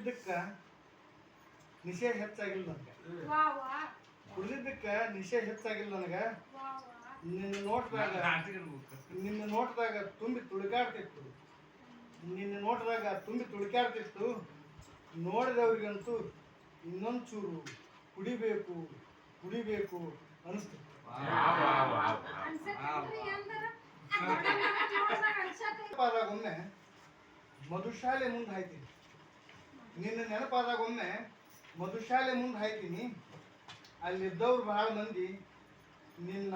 ಕುಡಿದಿದ್ದಕ್ಕ ನಿಷೇಧ ಹೆಚ್ಚಾಗಿಲ್ಲ ನನಗೆ ವಾ ವಾ ಕುಡಿದಿದ್ದಕ್ಕ ನಿಷೇಧ ಹೆಚ್ಚಾಗಿಲ್ಲ ನನಗೆ ವಾ ವಾ ನಿನ್ನ ನೋಟದಾಗ ನಿನ್ನ ನೋಟದಾಗ ತುಂಬಿ ತುಳುಕಾಡ್ತಿತ್ತು ನಿನ್ನ ನೋಟದಾಗ ತುಂಬಿ ತುಳುಕಾಡ್ತಿತ್ತು ನೋಡಿದವ್ರಿಗಂತೂ ಇನ್ನೊಂದು ಚೂರು ಕುಡಿಬೇಕು ಕುಡಿಬೇಕು ಅನಿಸ್ತಿತ್ತು ಒಮ್ಮೆ ಮಧುಶಾಲೆ ಮುಂದೆ ಹಾಯ್ತೀನಿ ನಿನ್ನ ನೆನಪಾದಾಗ ಒಮ್ಮೆ ಮಧುಶಾಲೆ ಮುಂದೆ ಹಾಯ್ತೀನಿ. ಅಲ್ಲಿದ್ದವ್ರು ಬಹಳ ಮಂದಿ. ನಿನ್ನ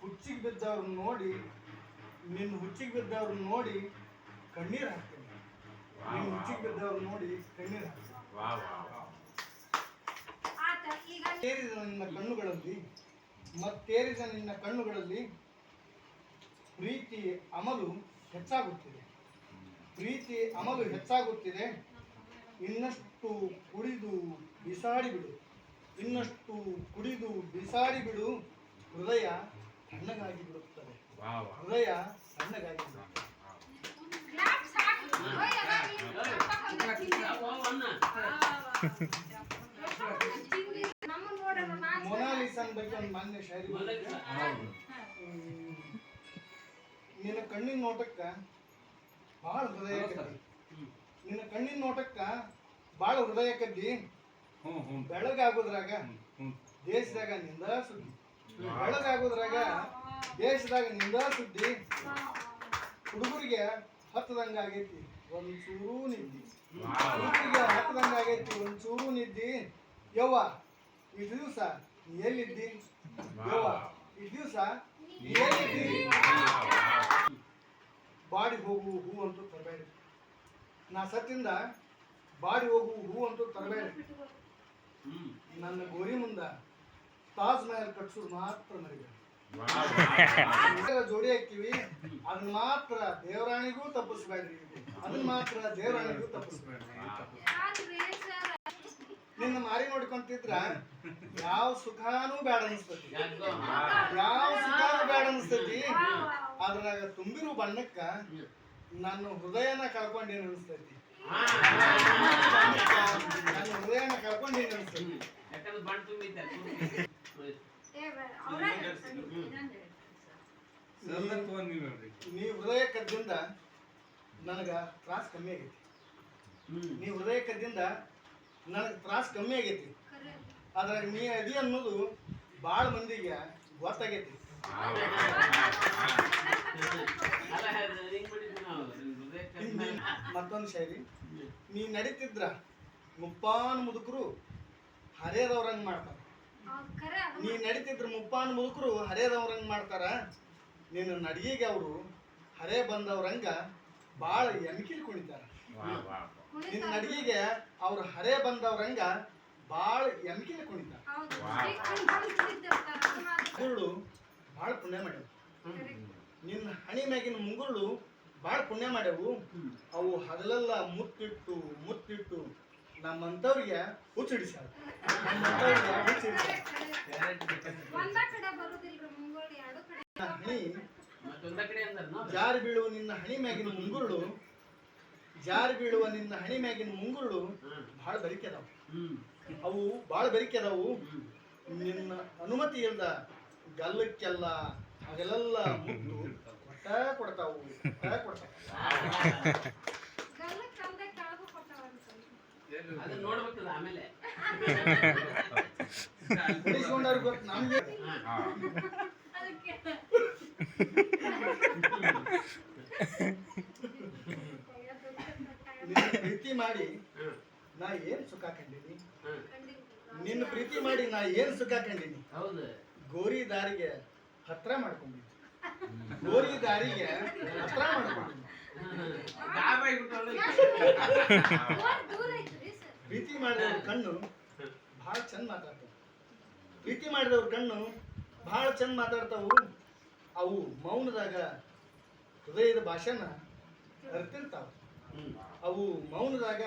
ಹುಚ್ಚಿಗೆ ಬಿದ್ದವ್ರನ್ನ ನೋಡಿ ನಿನ್ನ ಹುಚ್ಚಿಗೆ ಬಿದ್ದವ್ರನ್ನ ನೋಡಿ ಕಣ್ಣೀರು ಹಾಕ್ತೀನಿ. ನಿನ್ನ ಹುಚ್ಚಿಗೆ ಬಿದ್ದವ್ರನ್ನ ನೋಡಿ ಕಣ್ಣೀರು ಹಾಕ್ತೀನಿ. ತೇರಿದ ನಿನ್ನ ಕಣ್ಣುಗಳಲ್ಲಿ ಮತ್ತೇರಿದ ನಿನ್ನ ಕಣ್ಣುಗಳಲ್ಲಿ ಪ್ರೀತಿ ಅಮಲು ಹೆಚ್ಚಾಗುತ್ತಿದೆ. ಪ್ರೀತಿ ಅಮಲು ಹೆಚ್ಚಾಗುತ್ತಿದೆ. ಇನ್ನಷ್ಟು ಕುಡಿದು ಬಿಸಾಡಿ ಬಿಡು ಇನ್ನಷ್ಟು ಕುಡಿದು ಬಿಸಾಡಿ ಬಿಡು ಹೃದಯ ತಣ್ಣಗಾಗಿ ಬಿಡುತ್ತದೆ. ಹೃದಯ ತಣ್ಣಗಾಗಿ ಬಿಡುತ್ತದೆ. ಮೊನಾಲಿಸನ್ ಬಗ್ಗೆ ಒಂದು ಮಾನ್ಯ ಶಾಯರಿ ಬರೆದಿದ್ದೆ. ನಿನ್ನ ಕಣ್ಣಿನ ನೋಟಕ್ಕ ಬಹಳ ಹೃದಯ ನಿನ್ನ ಕಣ್ಣಿನ ನೋಟಕ್ಕ ಭಾಳ ಹೃದಯ ಕದ್ದಿ. ಬೆಳಗಾಗೋದ್ರಾಗ ದೇಶದಾಗ ನಿಂದ ಸುದ್ದಿ. ಬೆಳಗಾಗೋದ್ರಾಗ ದೇಶದಾಗ ನಿಂದ ಸುದ್ದಿ. ಹುಡುಗರಿಗೆ ಹತ್ತದಂಗ ಆಗೈತಿ ಒಂಚೂರು ಚೂರು ನಿದ್ದಿ. ಹುಡುಗರಿಗೆ ಹತ್ತದಂಗ ಆಗೈತಿ ಒಂಚೂರು ಚೂರು ನಿದ್ದಿ. ಯವ್ವ ಈ ದಿವಸ ಎಲ್ಲಿದ್ದಿ? ಯವ್ವ ಈ ದಿವಸ ಎಲ್ಲಿದ್ದಿ? ಬಾಡಿ ಹೋಗು ಹೂ ಅಂತೂ ನಾ ಸತ್ತಿಂದ ಬಾಡಿ ಹೋಗು ಹೂ ಅಂತೂ ತರಬೇಡ ನನ್ನ ಗೋರಿ ಮುಂದ ತಾಜ್ ಮಹಲ್ ಕಟ್ಸೋದು ಮಾತ್ರ ನನಗೆ ಜೋಡಿ ಹಾಕಿವಿ ಅದನ್ನ ಮಾತ್ರ ದೇವರಾಣಿಗೂ ತಪ್ಪಿಸ್ಬೇಡ್ರಿ. ಅದನ್ನ ಮಾತ್ರ ದೇವರಾಣಿಗೂ ತಪ್ಪಿಸ್ಬೇಡ್ರಿ. ನಿನ್ನ ಮಾರಿ ನೋಡ್ಕೊಂತಿದ್ರ ಯಾವ ಸುಖಾನೂ ಬೇಡ ಅನಿಸ್ತತಿ. ಯಾವ ಸುಖಾನೂ ಬೇಡ ಅನಿಸ್ತತಿ. ಅದ್ರಾಗ ತುಂಬಿರೋ ಬಣ್ಣಕ್ಕ ನನ್ನ ಹೃದಯನ ಕಳ್ಕೊಂಡೇನು ಅನಿಸ್ತೈತಿ ನನ್ನ ಹೃದಯನ ಕಳ್ಕೊಂಡೇನು ಅನಿಸ್ತೈತಿ ಏ ಅವರ ನೀ ಹೃದಯ ಕದ್ದಿಂದ ನನಗ ತ್ರಾಸ ಕಮ್ಮಿ ಆಗೈತಿ. ನೀ ಹೃದಯ ಕದ್ದಿಂದ ನನಗೆ ತ್ರಾಸ ಕಮ್ಮಿ ಆಗೈತಿ. ಆದ್ರೆ ಅದ್ರಾಗ ನೀ ಅದಿ ಅನ್ನೋದು ಭಾಳ ಮಂದಿಗೆ ಗೊತ್ತಾಗೈತಿ. ಮತ್ತೊಂದು ಶೈಲಿ. ನೀ ನಡೀತಿದ್ರ ಮುಪ್ಪಾನ್ ಮುದುಕರು ಹರೇದವ್ರಂಗ್ ಮಾಡ್ತಾರ. ನೀ ನಡೀತಿದ್ರ ಮುಪ್ಪಾನ್ ಮುದುಕರು ಹರೇದವ್ರಂಗ್ ಮಾಡ್ತಾರ. ನಿನ್ನ ನಡಿಗೆಗೆ ಅವರು ಹರೇ ಬಂದವ್ರಂಗ ಬಾಳ ಎನ್ಕಿಲ್ ಕುಣಿತಾರ. ನಿನ್ನ ನಡಿಗೆಗೆ ಅವ್ರ ಹರೇ ಬಂದವ್ರಂಗ ಬಾಳ ಎನ್ಕಿಲ್ ಕುಣಿತಾರ. ಬಾಳ ಮುಂಗುರುಳು ಭಾಳ ಪುಣ್ಯ ಮಾಡ್ಯಾವ ನಿನ್ನ ಹಣಿ ಮ್ಯಾಗಿನ ಮುಂಗುರುಳು ಭಾಳ ಪುಣ್ಯ ಮಾಡ್ಯವು. ಅವು ಹಗಲೆಲ್ಲ ಮುತ್ತಿಟ್ಟು ಮುತ್ತಿಟ್ಟು ನಮ್ಮಂಥವ್ರಿಗೆ ಹುಚ್ಚಿಡಿಸ್ಯಾವ. ನಮ್ಮಂಥವ್ರಿಗೆ ಹಣಿ ಜಾರಿ ಬೀಳುವ ನಿನ್ನ ಹಣಿ ಮ್ಯಾಗಿನ ಮುಂಗುರುಳು ಜಾರಿ ಬೀಳುವ ನಿನ್ನ ಹಣಿ ಮ್ಯಾಗಿನ ಮುಂಗುರುಳು ಭಾಳ ಬರಿಕೆ ಅದಾವು. ಅವು ಭಾಳ ಬರಿಕೆ ಅದಾವು. ನಿನ್ನ ಅನುಮತಿ ಇಲ್ದ ಗಲ್ಲಕ್ಕೆಲ್ಲ ಹಗಲೆಲ್ಲ ಮುತ್ತು ಕೊಡ್ತಾವು ನೋಡ್ಬೇಕಲ್ಲ ಆಮೇಲೆ. ನಮ್ಗೆ. ಪ್ರೀತಿ ಮಾಡಿ ನಾ ಏನ್ ಸುಖ ಕಂಡೀನಿ? ನಿನ್ನ ಪ್ರೀತಿ ಮಾಡಿ ನಾ ಏನ್ ಸುಖ ಕಂಡೀನಿ? ಹೌದು. ಗೋರಿ ದಾರಿಗೆ ಹತ್ರ ಮಾಡ್ಕೊಂಡಿದ್ದೆ ಗೋರಿ ದಾರಿಗೆ ಹತ್ರ ಸರ್. ಪ್ರೀತಿ ಮಾಡಿದವ್ರ ಕಣ್ಣು ಭಾಳ ಚಂದ ಮಾತಾಡ್ತಾವ. ಪ್ರೀತಿ ಮಾಡಿದವ್ರ ಕಣ್ಣು ಭಾಳ ಚಂದ ಮಾತಾಡ್ತಾವು. ಅವು ಮೌನದಾಗ ಹೃದಯದ ಭಾಷೆನ ಅರ್ತಿರ್ತಾವ. ಅವು ಮೌನದಾಗ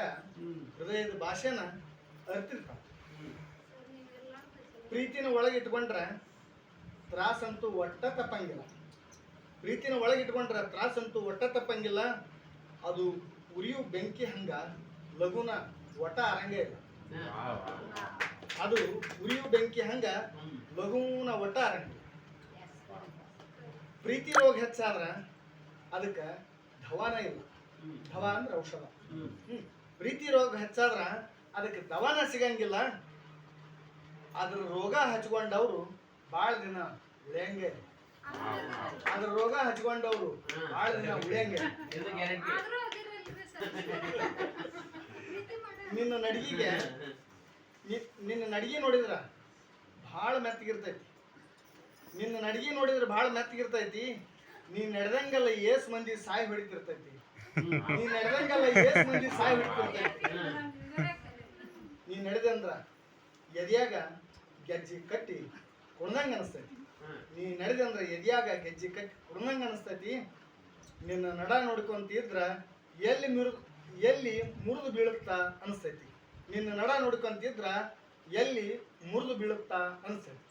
ಹೃದಯದ ಭಾಷೆನ ಅರ್ತಿರ್ತಾವ. ಪ್ರೀತಿನ ಒಳಗೆ ಇಟ್ಕೊಂಡ್ರೆ ತ್ರಾಸಂತೂ ಒಟ್ಟ ತಪ್ಪಂಗಿಲ್ಲ. ಪ್ರೀತಿನ ಒಳಗೆ ಇಟ್ಕೊಂಡ್ರೆ ತ್ರಾಸಂತೂ ಒಟ್ಟ ತಪ್ಪಂಗಿಲ್ಲ ಅದು ಉರಿಯು ಬೆಂಕಿ ಹಂಗ ಲಘುನ ಒಟ ಅರಂಗೇ ಇಲ್ಲ. ಅದು ಉರಿಯು ಬೆಂಕಿ ಹಂಗ ಲಗುನ ಲಘುನ ಒಟ್ಟ ಅರಂಗಿ ಪ್ರೀತಿ ರೋಗ ಹೆಚ್ಚಾದ್ರ ಅದಕ್ಕೆ ಧವಾನ ಇಲ್ಲ. ಧವ ಅಂದ್ರೆ ಔಷಧ. ಪ್ರೀತಿ ರೋಗ ಹೆಚ್ಚಾದ್ರ ಅದಕ್ಕೆ ದವಾನ ಸಿಗಂಗಿಲ್ಲ ಅದ್ರ ರೋಗ ಹಚ್ಕೊಂಡವ್ರು ಭಾಳ ದಿನ ಉಳಿಯಂಗೆ ಅದ್ರ ರೋಗ ಹಚ್ಕೊಂಡವ್ರು. ಭಾಳ ದಿನ ಉಳಿಯಂಗೆ. ಇದು ಗ್ಯಾರಂಟಿ. ನಿನ್ನ ನಡಿಗೆಗೆ ನಿನ್ನ ನಡಿಗೆ ನೋಡಿದ್ರ ಭಾಳ ಮೆತ್ತಗಿರ್ತೈತಿ. ನಿನ್ನ ನಡಿಗೆ ನೋಡಿದ್ರೆ ಭಾಳ ಮೆತ್ತಗಿರ್ತೈತಿ. ನೀ ನಡೆದಂಗೆಲ್ಲ ಏಸ್ ಮಂದಿ ಸಾಯಿ ಹೊಡಿತಿರ್ತೈತಿ. ನೀ ನಡೆದಂಗಲ್ಲ ಏಸ್ ಮಂದಿ ಸಾಯಿ ಹೊಡಿತಿರ್ತೈತಿ. ನೀನ್ ನಡೆದಂದ್ರ ನೀ ಅಂದ್ರ ಎದ್ಯಾಗ ಗೆಜ್ಜಿ ಕಟ್ಟಿ ಕುಣ್ದಂಗ ಅನಿಸ್ತೈತಿ. ನೀ ನಡೆದಂದ್ರ ಎದ್ಯಾಗ ಗೆಜ್ಜಿ ಕಟ್ಟಿ ಕುಣ್ದಂಗ ಅನಿಸ್ತೈತಿ? ನಿನ್ನ ನಡ ನೋಡ್ಕೊಂತಿದ್ರ ಎಲ್ಲಿ ಮುರು, ಎಲ್ಲಿ ಮುರಿದು ಬೀಳುತ್ತಾ ಅನಿಸ್ತೈತಿ. ನಿನ್ನ ನಡ ನೋಡ್ಕೊಂತಿದ್ರ ಎಲ್ಲಿ ಮುರಿದು ಬೀಳುತ್ತಾ ಅನಿಸ್ತೈತಿ.